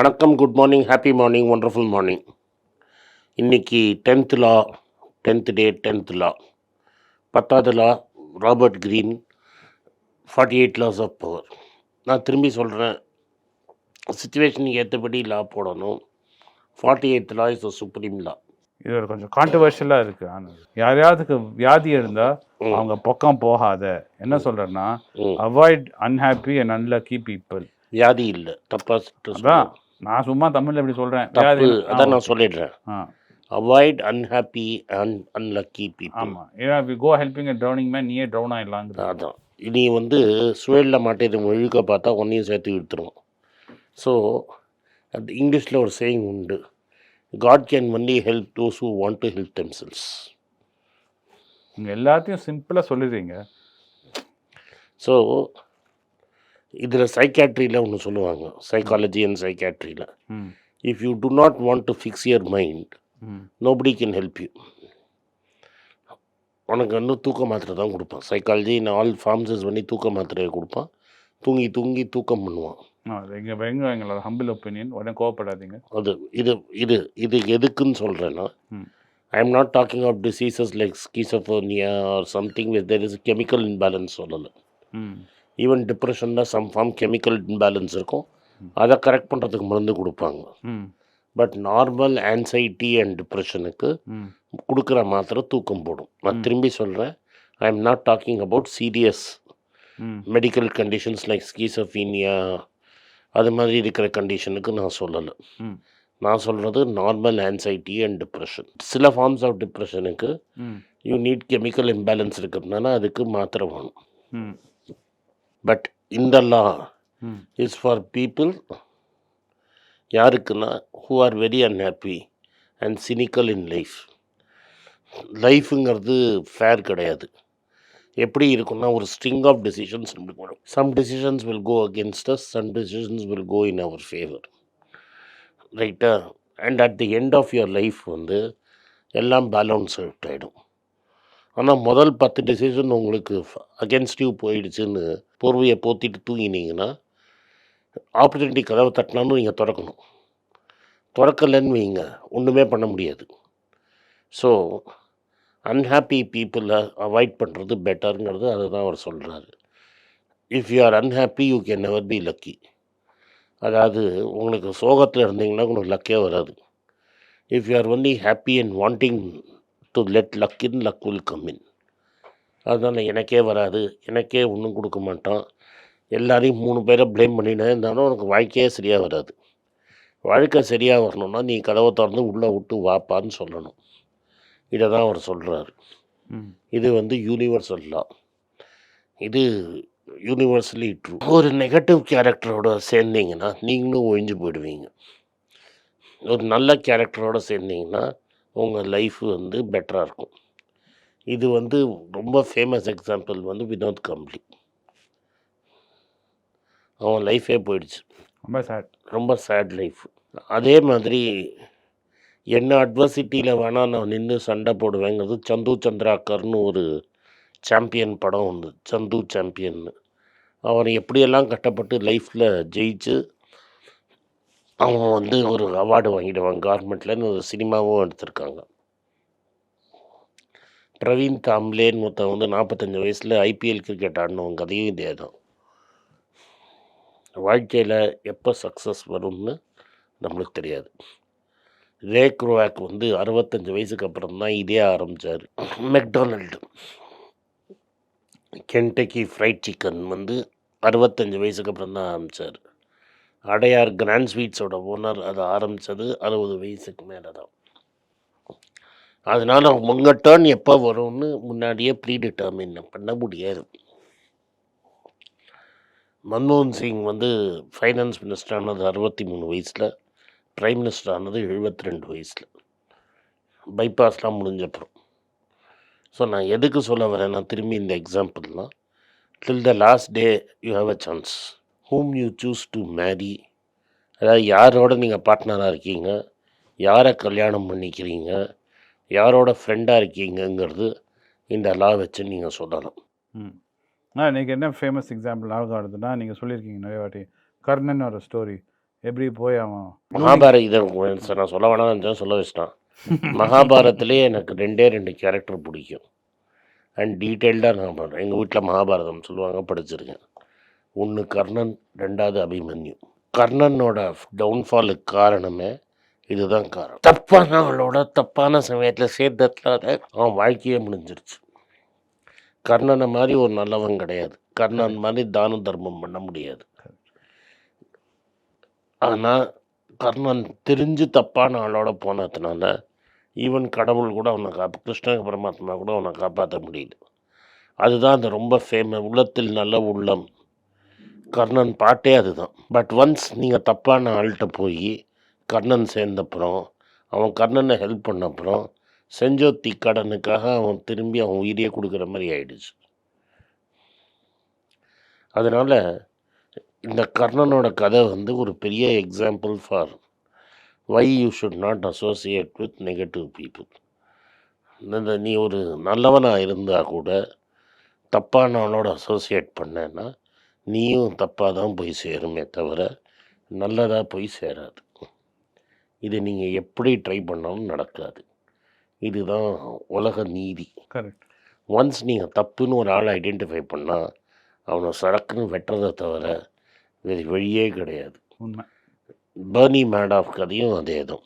வணக்கம் good morning happy morning wonderful morning இன்னைக்கு tenth law tenth day tenth law பத்தாவது law Robert Greene forty eight laws of power நான் திரும்பி சொல்கிறேன் சுச்சுவேஷனுக்கு ஏற்றபடி லா போடணும். Forty eight law is the supreme law இது ஒரு கொஞ்சம் கான்ட்ரவர்ஷியலாக இருக்கு ஆனந்த் யாரையாவதுக்கு வியாதி இருந்தா ம். அவங்க பக்கம் போகாத. என்ன சொல்றேன்னா ம். Avoid unhappy and unlucky people வியாதி இல்லை தப்பாக நான் சும்மா தமிழ்ல வியாதி தப்பு. அதான் நான் சொல்லிடுறேன். Avoid unhappy un unlucky people ஆமா. ஏன்னா we go helping drowning man நீயே ட்ரௌன் ஆயிடலாங்கிற அதான். நீ வந்து சுழலில் மாட்டேது ஒழுக்க பார்த்தா ஒன்றையும் சேர்த்து விடுத்துரும் ஸோ அந்த இங்கிலீஷில் ஒரு சேயிங் உண்டு. God can only help those who want to help themselves நீங்க எல்லாத்தையும் சிம்பிளா சொல்லிடுறீங்க. ஸோ இதில் சைக்காட்ரியில் ஒன்று சொல்லுவாங்க. Psychology and சைக்காட்ரியில் if you do not want to fix your mind nobody can help you உனக்கு வந்து தூக்க மாத்திரை தான் கொடுப்பான். சைக்காலஜி in ஆல் ஃபார்ம்ஸஸ் பண்ணி தூக்க மாத்திரையை கொடுப்பான். தூங்கி தூங்கி தூக்கம் பண்ணுவான். ஆ, அது எங்க எங்க எங்களோட ஹம்பிள் ஒப்பீனியன் உடனே கோவப்படாதீங்க. அது இது இது இது எதுக்குன்னு சொல்கிறேன்னா. I am not talking of diseases like schizophrenia or something with there is chemical imbalance சொல்லலை. ஈவன் டிப்ரெஷனில் சம் ஃபார்ம் கெமிக்கல் இன்பேலன்ஸ் இருக்கும். அதை கரெக்ட் பண்ணுறதுக்கு மருந்து கொடுப்பாங்க. பட் நார்மல் ஆன்சைட்டி அண்ட் டிப்ரெஷனுக்கு கொடுக்குற மாத்திரை தூக்கம் போடும். நான். திரும்பி சொல்கிறேன் I am not talking about serious medical conditions like schizophrenia அது மாதிரி இருக்கிற கண்டிஷனுக்கு நான் சொல்லலை. நான் சொல்கிறது நார்மல் ஆன்சைட்டி அண்ட் டிப்ரெஷன் சில ஃபார்ம்ஸ் ஆஃப் டிப்ரெஷனுக்கு யூ நீட் கெமிக்கல் இம்பேலன்ஸ் இருக்கிறதுனால அதுக்கு மாத்திரை வேணும். பட் இந்த லா இஸ் ஃபார் பீப்புள் யாருக்குன்னா who are very unhappy and cynical in life லைஃபுங்கிறது fair கிடையாது. எப்படி இருக்குன்னா ஒரு ஸ்ட்ரிங் ஆஃப் டெசிஷன்ஸ் நம்மளுக்கு வரும். Some decisions will go against us some decisions will go in our favour ரைட்டா and at the end of your life வந்து எல்லாம் balance out ஆகிடும் ஆனால் முதல் பத்து டெசிஷன் உங்களுக்கு அகேன்ஸ்ட் யூ போயிடுச்சுன்னு போர்வையை போத்திட்டு தூங்கினீங்கன்னா ஆப்பர்ச்சுனிட்டி கதவை தட்டினாலும் நீங்கள் திறக்கணும். திறக்கலைன்னு வைங்க. ஒன்றுமே பண்ண முடியாது. ஸோ அன்ஹாப்பி பீப்புளை அவாய்ட் பண்ணுறது பெட்டருங்கிறது அதை தான் அவர் சொல்கிறாரு if you are unhappy you can never be lucky அதாவது உங்களுக்கு சோகத்தில் இருந்தீங்கன்னா உங்களுக்கு லக்கே வராது. If you are only happy and wanting to let luck in luck will come in அதனால் எனக்கே வராது எனக்கே ஒன்றும் கொடுக்க மாட்டான். எல்லாரையும் மூணு பேரை ப்ளேம் பண்ணினே இருந்தாலும் உனக்கு வாழ்க்கையே சரியாக வராது. வாழ்க்கை சரியாக வரணும்னா நீ கதவை திறந்து உள்ளே விட்டு வாப்பான்னு சொல்லணும். இதை தான் அவர் சொல்கிறாரு இது வந்து யூனிவர்சல் லா இது யூனிவர்சலி ட்ரூ ஒரு நெகட்டிவ் கேரக்டரோட சேர்ந்தீங்கன்னா நீங்களும் ஒழிஞ்சு போயிடுவீங்க. ஒரு நல்ல கேரக்டரோட சேர்ந்தீங்கன்னா உங்கள் லைஃப் வந்து பெட்டராக இருக்கும். இது வந்து ரொம்ப ஃபேமஸ் எக்ஸாம்பிள் வந்து வினோத் கம்ப்ளி. அவன் லைஃபே போயிடுச்சு. ரொம்ப சேட் ரொம்ப சேட் லைஃப் அதே மாதிரி என்ன அட்வர்சிட்டியில் வேணால் நான் நின்று சண்டை போடுவேங்கிறது சந்து சந்திராக்கர்னு ஒரு சாம்பியன் படம் உண்டு சந்து சாம்பியன்னு அவன் எப்படியெல்லாம் கஷ்டப்பட்டு லைஃப்பில் ஜெயிச்சு அவங்க வந்து ஒரு அவார்டு வாங்கிடுவாங்க. கவர்மெண்ட்லேருந்து ஒரு சினிமாவும் எடுத்திருக்காங்க. பிரவீன் தாம்லேன்னு ஒருத்தன் வந்து நாற்பத்தஞ்சு வயசில் ஐபிஎல் கிரிக்கெட் ஆடினவன் கதையும் இதே தான் வாழ்க்கையில் எப்போ சக்ஸஸ் வரும்னு நம்மளுக்கு தெரியாது. ரே குரோவாக் வந்து அறுபத்தஞ்சு வயசுக்கு அப்புறம் தான் இதே ஆரம்பித்தார் மெக்டானல்டு கென்டக்கி ஃப்ரைட் சிக்கன் வந்து அறுபத்தஞ்சு வயசுக்கு அப்புறம் தான் ஆரம்பித்தார் அடையார் கிராண்ட் ஸ்வீட்ஸோட ஓனர் அதை ஆரம்பித்தது அறுபது வயசுக்கு மேலே தான் அதனால் உங்கள் டேர்ன் எப்போ வரும்னு முன்னாடியே ப்ரீ டிட்டர்மின் பண்ண முடியாது. மன்மோகன் சிங் வந்து ஃபைனான்ஸ் மினிஸ்டர் ஆனது அறுபத்தி மூணு வயசில் ப்ரைம் மினிஸ்டர் ஆனது எழுபத்தி ரெண்டு வயசில். பைபாஸ்லாம் முடிஞ்சப்புறம். ஸோ நான் எதுக்கு சொல்ல வரேன்னா திரும்பி இந்த எக்ஸாம்பிள்லாம் till the last day you have a chance whom you choose to marry அதாவது யாரோட நீங்கள் பார்ட்னராக இருக்கீங்க? யாரை கல்யாணம் பண்ணிக்கிறீங்க? யாரோட ஃப்ரெண்டாக இருக்கீங்கங்கிறது இந்த லா வச்சு நீங்கள் சொல்லலாம் ம். ஆ இன்றைக்கி என்ன ஃபேமஸ் எக்ஸாம்பிள் ஞாபகம் வருதுன்னா நீங்கள் சொல்லியிருக்கீங்க நிறைய வாட்டி கர்ணன் ஒரு ஸ்டோரி எப்படி போய் அவன் மகாபாரத் இதை நான் சொல்ல வேணாம் சொல்ல வச்சிட்டான். மகாபாரத்திலே எனக்கு ரெண்டே ரெண்டு கேரக்டர் பிடிக்கும். அண்ட் டீட்டெயில்டாக நான் பண்ணுறேன் எங்கள் வீட்டில் மகாபாரதம் சொல்லுவாங்க படிச்சிருக்கேன். ஒன்று கர்ணன் ரெண்டாவது அபிமன்யு. கர்ணனோட டவுன்ஃபாலுக்கு காரணமே இதுதான் காரணம். தப்பானவளோட தப்பான சமயத்தில் சேர்த்ததுனால அவன் வாழ்க்கையே முடிஞ்சிருச்சு. கர்ணனை மாதிரி ஒரு நல்லவன் கிடையாது. கர்ணன் மாதிரி தான தர்மம் பண்ண முடியாது. ஆனால் கர்ணன் தெரிஞ்சு தப்பான ஆளோட போனதுனால ஈவன் கடவுள் கூட அவனை காப்ப கிருஷ்ண பரமாத்மா கூட அவனை காப்பாற்ற முடியல. அதுதான் அந்த ரொம்ப ஃபேமஸ் உள்ளத்தில் நல்ல உள்ளம். கர்ணன் பாட்டே அதுதான். பட் ஒன்ஸ் நீங்கள் தப்பான ஆள்கிட்ட போய் கர்ணன் சேர்ந்தப்புறம் அவன் கர்ணனை ஹெல்ப் பண்ண அப்புறம் செஞ்சோத்தி கடனுக்காக அவன் திரும்பி அவன் உயிரையே கொடுக்குற மாதிரி ஆயிடுச்சு. அதனால் இந்த கர்ணனோட கதை வந்து ஒரு பெரிய example for why you should not associate with negative people இந்த நீ ஒரு நல்லவனாக இருந்தால் கூட தப்பானவனோட அசோசியேட் பண்ணேன்னா நீயும் தப்பாக தான் போய் சேருமே தவிர நல்லதாக போய் சேராது. இது நீங்கள் எப்படி ட்ரை பண்ணாலும் நடக்காது. இதுதான் உலக நீதி. கரெக்ட் ஒன்ஸ் நீங்கள் தப்புன்னு ஒரு ஆளை ஐடென்டிஃபை பண்ணால் அவனை சடக்குன்னு வெட்டுறதை தவிர வேறு வழியே கிடையாது. உண்மை. பர்னி மேடாஃப் கதையும் அதே தான்.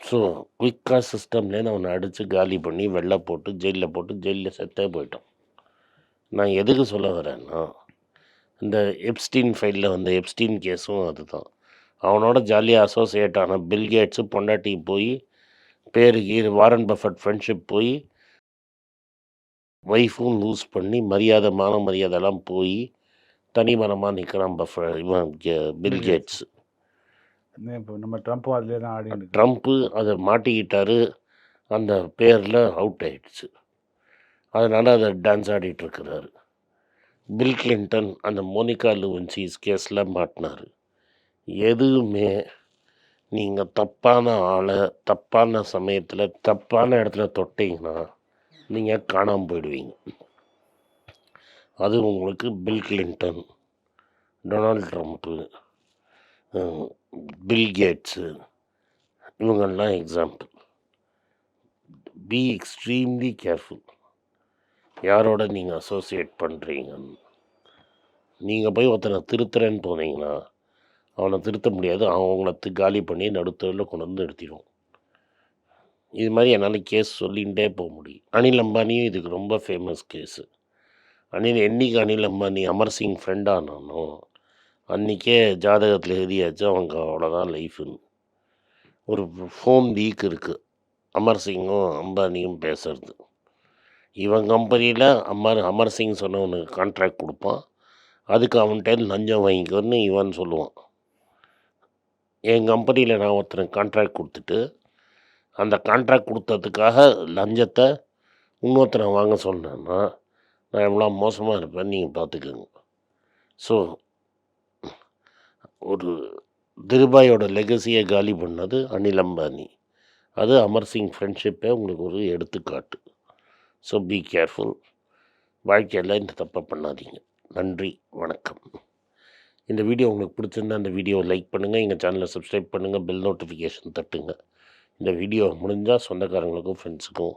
ஸோ குயிக்காக சிஸ்டம்லேருந்து அவனை அடித்து காலி பண்ணி வெளில போட்டு ஜெயிலில் போட்டு ஜெயிலில் செத்தே போயிட்டான். நான் எதுக்கு சொல்ல வரேன்னா இந்த எப்ஸ்டீன் ஃபைலில் வந்த எப்ஸ்டீன் கேஸும் அதுதான். அவனோட ஜாலியாக அசோசியேட் ஆன பில்கேட்ஸு பொண்டாட்டி போய் பேருக்கு வாரன் பஃபட் ஃப்ரெண்ட்ஷிப் போய் ஒய்ஃபும் லூஸ் பண்ணி மரியாதை மான மரியாதைலாம் போய் தனி மரமாக நிற்கிறான் பஃப இவன் பில்கேட்ஸ் இப்போ நம்ம ட்ரம்ப்பும் அதுலேயே தான் ஆடி ட்ரம்ப்பு அதை மாட்டிக்கிட்டாரு அந்த பேரில் அவுட் ஆயிடுச்சு. அதனால் அதை டான்ஸ் ஆடிட்டுருக்கிறாரு பில் கிளின்டன் அந்த மோனிகா லுவன்சிஸ் கேஸில் மாட்டினார். எதுவுமே நீங்கள் தப்பான ஆளை தப்பான சமயத்தில் தப்பான இடத்துல தொட்டிங்கன்னா நீங்கள் காணாமல் போயிடுவீங்க. அது உங்களுக்கு Bill Clinton Donald Trump Bill Gates இவங்கெல்லாம் எக்ஸாம்பிள். B extremely careful. யாரோட நீங்கள் அசோசியேட் பண்ணுறீங்கன்னு நீங்கள் போய் ஒருத்தனை திருத்துறேன்னு போனீங்கன்னா அவனை திருத்த முடியாது. அவன் உங்களை காலி பண்ணி நடுத்தரில் கொண்டு வந்து நிறுத்திடுவோம் இது மாதிரி என்னால் கேஸ் சொல்லிகிட்டே போக முடியும் அனில் அம்பானியும் இதுக்கு ரொம்ப ஃபேமஸ் கேஸு அனில் என்னைக்கு அனில் அம்பானி அமர் சிங் ஃப்ரெண்டானானோ அன்றைக்கே ஜாதகத்தில் எழுதியாச்சு அவங்க அவ்வளோதான் லைஃப்னு ஒரு ஃபோன் லீக் இருக்குது அமர் சிங்கும் அம்பானியும் பேசுறது. இவன் கம்பெனியில் அமர் அமர் சிங் சொன்னவனுக்கு கான்ட்ராக்ட் கொடுப்பான். அதுக்கு அவன்கிட்ட லஞ்சம் வாங்கிக்கோன்னு இவன் சொல்லுவான். என் கம்பெனியில் நான் ஒருத்தனுக்கு கான்ட்ராக்ட் கொடுத்துட்டு அந்த கான்ட்ராக்ட் கொடுத்ததுக்காக லஞ்சத்தை இன்னொருத்தனை வாங்க சொன்னேன்னா நான் எவ்வளோ மோசமாக இருப்பேன் நீங்கள் பார்த்துக்கோங்க. ஸோ ஒரு திருபாயோட லெகசியை காலி பண்ணது அனில் அம்பானி. அது அமர் சிங் ஃப்ரெண்ட்ஷிப்பே உங்களுக்கு ஒரு எடுத்துக்காட்டு. ஸோ பி கேர்ஃபுல் வாழ்க்கையில் இந்த தப்பை பண்ணாதீங்க. நன்றி. வணக்கம். இந்த வீடியோ உங்களுக்கு பிடிச்சிருந்தா அந்த வீடியோவை லைக் பண்ணுங்கள் எங்கள் சேனலை சப்ஸ்கிரைப் பண்ணுங்கள் பெல் நோட்டிஃபிகேஷன் தட்டுங்க. இந்த வீடியோ முடிஞ்சால் சொந்தக்காரங்களுக்கும் ஃப்ரெண்ட்ஸுக்கும்